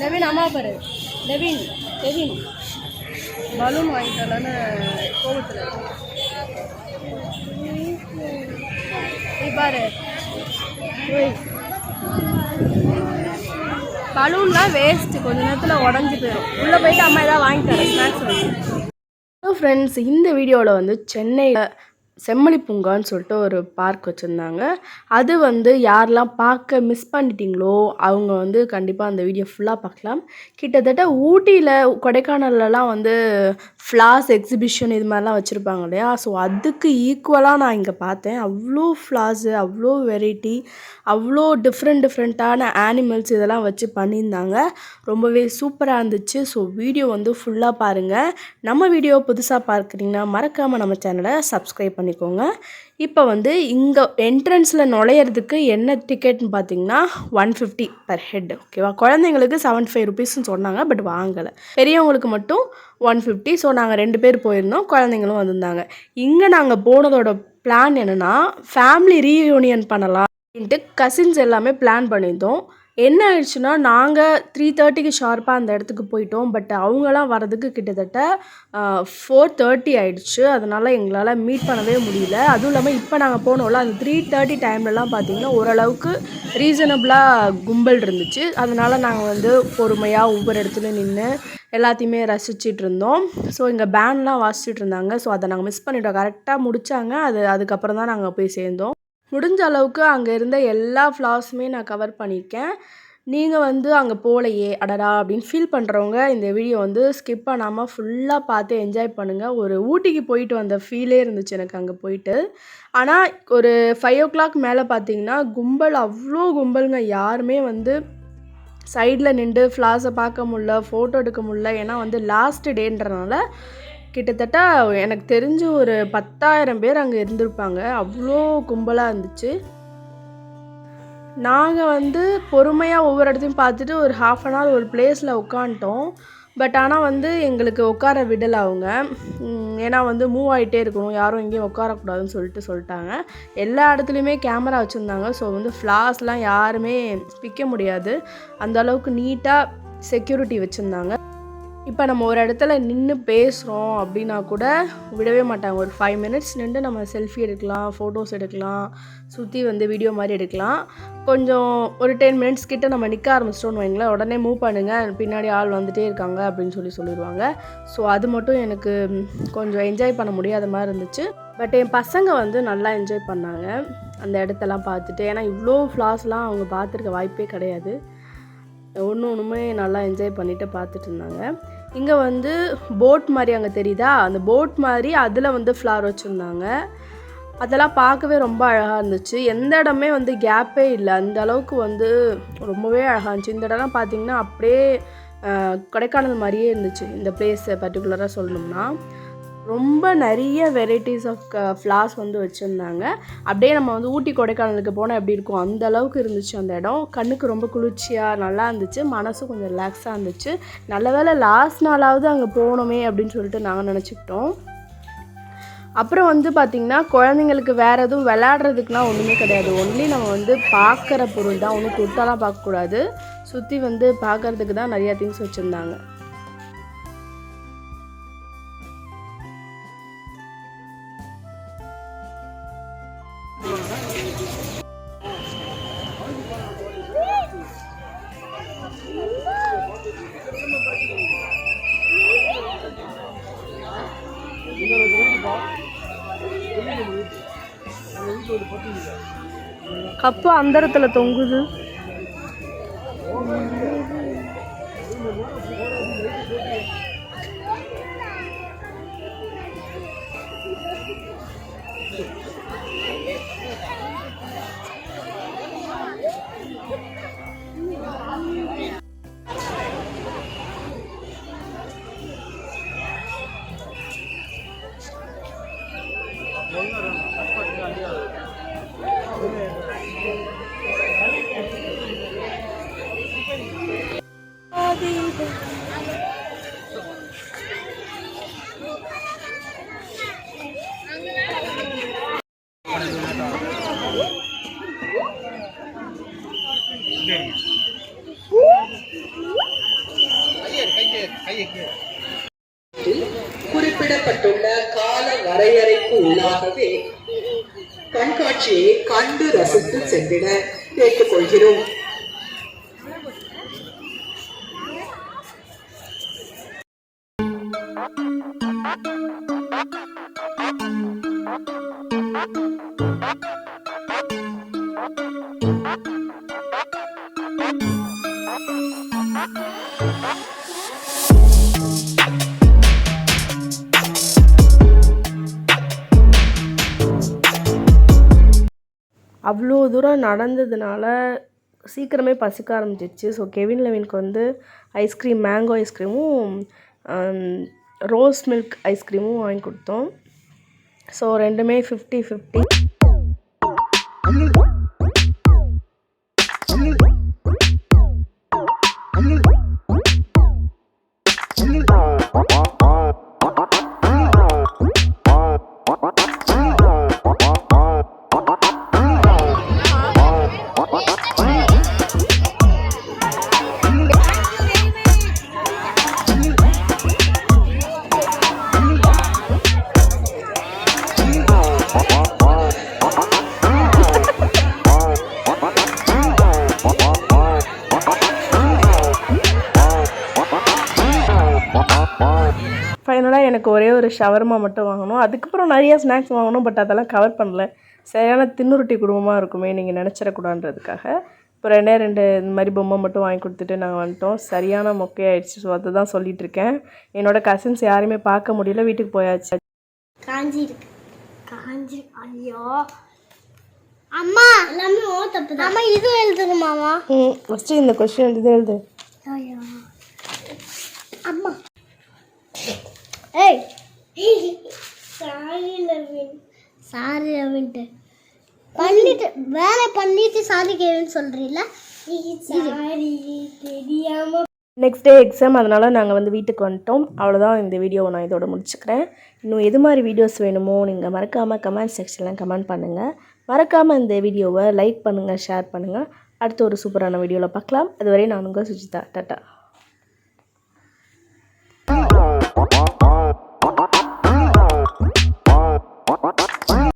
நவீன் அம்மா பாரு. நவீன் நவீன். பலூன் வாங்கிட்டலான்னு கோபத்தில் நீ பாரு. பலூன்லாம் வேஸ்ட்டு கொஞ்ச நேரத்தில் உடஞ்சி போயிடும் உள்ளே போயிட்டு அம்மா எதாவது வாங்கி தரேன் ஸ்நாக்ஸ் ஃப்ரெண்ட்ஸ் இந்த வீடியோவில் வந்து சென்னையில் செம்மொழி பூங்கான்னு சொல்லிட்டு ஒரு பார்க் வச்சுருந்தாங்க. அது வந்து யாரெல்லாம் பார்க்க மிஸ் பண்ணிட்டீங்களோ அவங்க வந்து கண்டிப்பாக அந்த வீடியோ ஃபுல்லாக பார்க்கலாம். கிட்டத்தட்ட ஊட்டியில் கொடைக்கானல்லலாம் வந்து ஃப்ளார்ஸ் எக்ஸிபிஷன் இது மாதிரிலாம் வச்சுருப்பாங்க இல்லையா? ஸோ அதுக்கு ஈக்குவலாக நான் இங்கே பார்த்தேன். அவ்வளோ ஃப்ளார்ஸு அவ்வளோ வெரைட்டி அவ்வளோ டிஃப்ரெண்ட் டிஃப்ரெண்ட்டான ஆனிமல்ஸ் இதெல்லாம் வச்சு பண்ணியிருந்தாங்க. ரொம்பவே சூப்பராக இருந்துச்சு. ஸோ வீடியோ வந்து ஃபுல்லாக பாருங்கள் நம்ம வீடியோ புதுசாக பார்க்குறீங்கன்னா மறக்காமல் நம்ம சேனலை சப்ஸ்கிரைப் பண்ணிக்கோங்க. இப்போ வந்து இங்கே என்ட்ரன்ஸில் நுழையிறதுக்கு என்ன டிக்கெட்னு பார்த்தீங்கன்னா ஒன் ஃபிஃப்டி பர் ஹெட் ஓகேவா குழந்தைங்களுக்கு செவன்ட்டி ஃபைவ் ருபீஸ்னு சொன்னாங்க பட் வாங்கலை. பெரியவங்களுக்கு மட்டும் ஒன் ஃபிஃப்டி ஸோ நாங்கள் ரெண்டு பேர் போயிருந்தோம் குழந்தைங்களும் வந்திருந்தாங்க. இங்கே நாங்கள் போனதோட பிளான் என்னென்னா ஃபேமிலி ரீயூனியன் பண்ணலாம் அப்படின்ட்டு கசின்ஸ் எல்லாமே பிளான் பண்ணியிருந்தோம். என்ன ஆயிடுச்சுன்னா நாங்கள் த்ரீ தேர்ட்டிக்கு ஷார்ப்பாக அந்த இடத்துக்கு போயிட்டோம். பட் அவங்களாம் வரதுக்கு கிட்டத்தட்ட ஃபோர் தேர்ட்டி ஆயிடுச்சு. அதனால் எங்களால் மீட் பண்ணவே முடியல. அதுவும் இல்லாமல் இப்போ நாங்கள் போனோம்ல அந்த த்ரீ தேர்ட்டி டைம்லலாம் பார்த்தீங்கன்னா ஓரளவுக்கு ரீசனபிளாக கும்பல் இருந்துச்சு. அதனால் நாங்கள் வந்து பொறுமையாக ஒவ்வொரு இடத்துலையும் நின்று எல்லாத்தையுமே ரசிச்சுட்டு இருந்தோம். ஸோ இங்கே பேண்ட்லாம் வாசிச்சுட்டு இருந்தாங்க. ஸோ அதை நாங்கள் மிஸ் பண்ணிட்டோம். கரெக்டாக முடித்தாங்க அது அதுக்கப்புறம் தான் நாங்கள் போய் சேர்ந்தோம். முடிஞ்ச அளவுக்கு அங்கே இருந்த எல்லா ஃப்ளார்ஸுமே நான் கவர் பண்ணியிருக்கேன். நீங்கள் வந்து அங்கே போகலையே அடடா அப்படின்னு ஃபீல் பண்ணுறவங்க இந்த வீடியோ வந்து ஸ்கிப் பண்ணாமல் ஃபுல்லாக பார்த்து என்ஜாய் பண்ணுங்கள் ஒரு ஊட்டிக்கு போயிட்டு வந்த ஃபீலே இருந்துச்சு எனக்கு அங்கே போயிட்டு. ஆனால் ஒரு ஃபைவ் ஓ கிளாக் மேலே பார்த்தீங்கன்னா கும்பல் அவ்வளோ கும்பலுங்க. யாருமே வந்து சைடில் நின்று ஃப்ளார்ஸை பார்க்க முடில ஃபோட்டோ எடுக்க முடில ஏன்னா வந்து லாஸ்ட் டேன்றனால கிட்டத்தட்ட எனக்கு தெரிஞ்சு ஒரு பத்தாயிரம் பேர் அங்கே இருந்திருப்பாங்க. அவ்வளோ கும்பலாக இருந்துச்சு. நாங்கள் வந்து பொறுமையாக ஒவ்வொரு இடத்தையும் பார்த்துட்டு ஒரு ஹாஃப் அன் ஹவர் ஒரு பிளேஸில் உட்காந்துட்டோம் பட் ஆனால் வந்து எங்களுக்கு உட்கார விடலை அவங்க. ஏன்னா வந்து மூவ் ஆகிட்டே இருக்கணும். யாரும் எங்கேயும் உட்காரக்கூடாதுன்னு சொல்லிட்டு சொல்லிட்டாங்க. எல்லா இடத்துலையுமே கேமரா வச்சுருந்தாங்க. ஸோ வந்து ஃப்ளாஸ்லாம் யாருமே பிக்க முடியாது. அந்த அளவுக்கு நீட்டாக செக்யூரிட்டி வச்சுருந்தாங்க. இப்போ நம்ம ஒரு இடத்துல நின்று பேசுகிறோம் அப்படின்னா கூட விடவே மாட்டாங்க. ஒரு ஃபைவ் மினிட்ஸ் நின்று நம்ம செல்ஃபி எடுக்கலாம் ஃபோட்டோஸ் எடுக்கலாம் சுற்றி வந்து வீடியோ மாதிரி எடுக்கலாம். கொஞ்சம் ஒரு டென் மினிட்ஸ் கிட்ட நம்ம நிற்க ஆரம்பிச்சிட்டோன்னு வைங்களேன் உடனே மூவ் பண்ணுங்கள் பின்னாடி ஆள் வந்துட்டே இருக்காங்க அப்படின்னு சொல்லி சொல்லிடுவாங்க. ஸோ அது மட்டும் எனக்கு கொஞ்சம் என்ஜாய் பண்ண முடியாத மாதிரி இருந்துச்சு. பட் என் பசங்க வந்து நல்லா என்ஜாய் பண்ணாங்க. அந்த இடத்தெல்லாம் பார்த்துட்டு ஏன்னா இவ்வளோ ஃப்ளாஸ்லாம் அவங்க பார்த்துருக்க வாய்ப்பே கிடையாது. ஒன்று ஒன்றுமே நல்லா என்ஜாய் பண்ணிவிட்டு பார்த்துட்டு இருந்தாங்க. இங்கே வந்து போட் மாதிரி அங்கே தெரியுதா? அந்த போட் மாதிரி அதில் வந்து ஃப்ளார் வச்சுருந்தாங்க. அதெல்லாம் பார்க்கவே ரொம்ப அழகாக இருந்துச்சு. எந்த இடமே வந்து கேப்பே இல்லை. அந்த அளவுக்கு வந்து ரொம்பவே அழகாக இருந்துச்சு. இந்த இடம்லாம் பார்த்திங்கன்னா அப்படியே கொடைக்கானல் மாதிரியே இருந்துச்சு. இந்த பிளேஸை பர்டிகுலராக சொல்லணும்னா. ரொம்ப நிறைய வெரைட்டிஸ் ஆஃப் ஃப்ளார்ஸ் வந்து வச்சுருந்தாங்க. அப்படியே நம்ம வந்து ஊட்டி கொடைக்கானலுக்கு போனால் எப்படி இருக்கும்? அந்த அளவுக்கு இருந்துச்சு அந்த இடம். கண்ணுக்கு ரொம்ப குளிர்ச்சியாக நல்லா இருந்துச்சு. மனசும் கொஞ்சம் ரிலாக்ஸாக இருந்துச்சு. நல்ல வேளை லாஸ்ட் நாளாவது அங்கே போகணுமே அப்படின்னு சொல்லிட்டு நாங்கள் நினச்சிக்கிட்டோம். அப்புறம் வந்து பார்த்திங்கன்னா குழந்தைங்களுக்கு வேறு எதுவும் விளையாடுறதுக்குலாம் ஒன்றுமே கிடையாது. ஒன்லி நம்ம வந்து பார்க்குற பொருள் தான். ஒன்றும் கொடுத்தாலாம் பார்க்கக்கூடாது சுற்றி வந்து பார்க்கறதுக்கு தான் நிறையா திங்ஸ் வச்சுருந்தாங்க. கப்பு அந்தரத்தில் தொங்குது. கண்டு ரசித்து சென்றிட கேட்டுக்கொள்கிறோம் அவ்வளோ தூரம் நடந்ததுனால சீக்கிரமே பசிக்க ஆரம்பிச்சிருச்சு. ஸோ கெவின் லெவினுக்கு வந்து ஐஸ்கிரீம் மேங்கோ ஐஸ்கிரீமும் ரோஸ் மில்க் ஐஸ்கிரீமும் வாங்கி கொடுத்தோம். ஸோ ரெண்டுமே ஃபிஃப்டி ஃபிஃப்டி ஃபைனலாக எனக்கு ஒரே ஒரு ஷவர்மா மட்டும் வாங்கணும். அதுக்கப்புறம் நிறைய ஸ்நாக்ஸ் வாங்கணும் பட் அதெல்லாம் கவர் பண்ணல. சரியான தின்னுருட்டி குடும்பமாக இருக்குமே நீங்கள் நினச்சிடக்கூடாதுன்றதுக்காக. இப்போ ரெண்டே ரெண்டு இந்த மாதிரி பொம்மை மட்டும் வாங்கி கொடுத்துட்டு நாங்கள் வந்துட்டோம். சரியான மொக்கையாயிடுச்சு. ஸோ அதை தான் சொல்லிட்டு இருக்கேன் என்னோட கசின்ஸ் யாரையுமே பார்க்க முடியல. வீட்டுக்கு போயாச்சு. காஞ்சி இருக்கு. காஞ்சி ஐயோ. அம்மா! எல்லாமே ஓ தப்பு அம்மா இது எழுதணுமாமா ம் ஃபஸ்ட்டு இந்த கொஸ்டின் இது எழுது. ஐயோ. அம்மா. ஏய். சாரி லவின் சாரி லவின்ட்டு பண்ணிட்டு வேலை பண்ணிட்டு சாரி கேளுன்னு சொல்றீல சாரி தெரியாம நெக்ஸ்ட் டே எக்ஸாம் அதனால் நாங்கள் வந்து வீட்டுக்கு வந்துட்டோம். அவ்வளோதான் இந்த வீடியோவை நான் இதோட முடிச்சுக்கிறேன். இன்னும் எது மாதிரி வீடியோஸ் வேணுமோ நீங்கள் மறக்காமல் கமெண்ட் செக்ஷனில் கமெண்ட் பண்ணுங்கள் மறக்காமல் இந்த வீடியோவை லைக் பண்ணுங்கள் ஷேர் பண்ணுங்கள் அடுத்த ஒரு சூப்பரான வீடியோவில் பார்க்கலாம். அதுவரை நான் உங்கள் சுஜிதா. டாட்டா.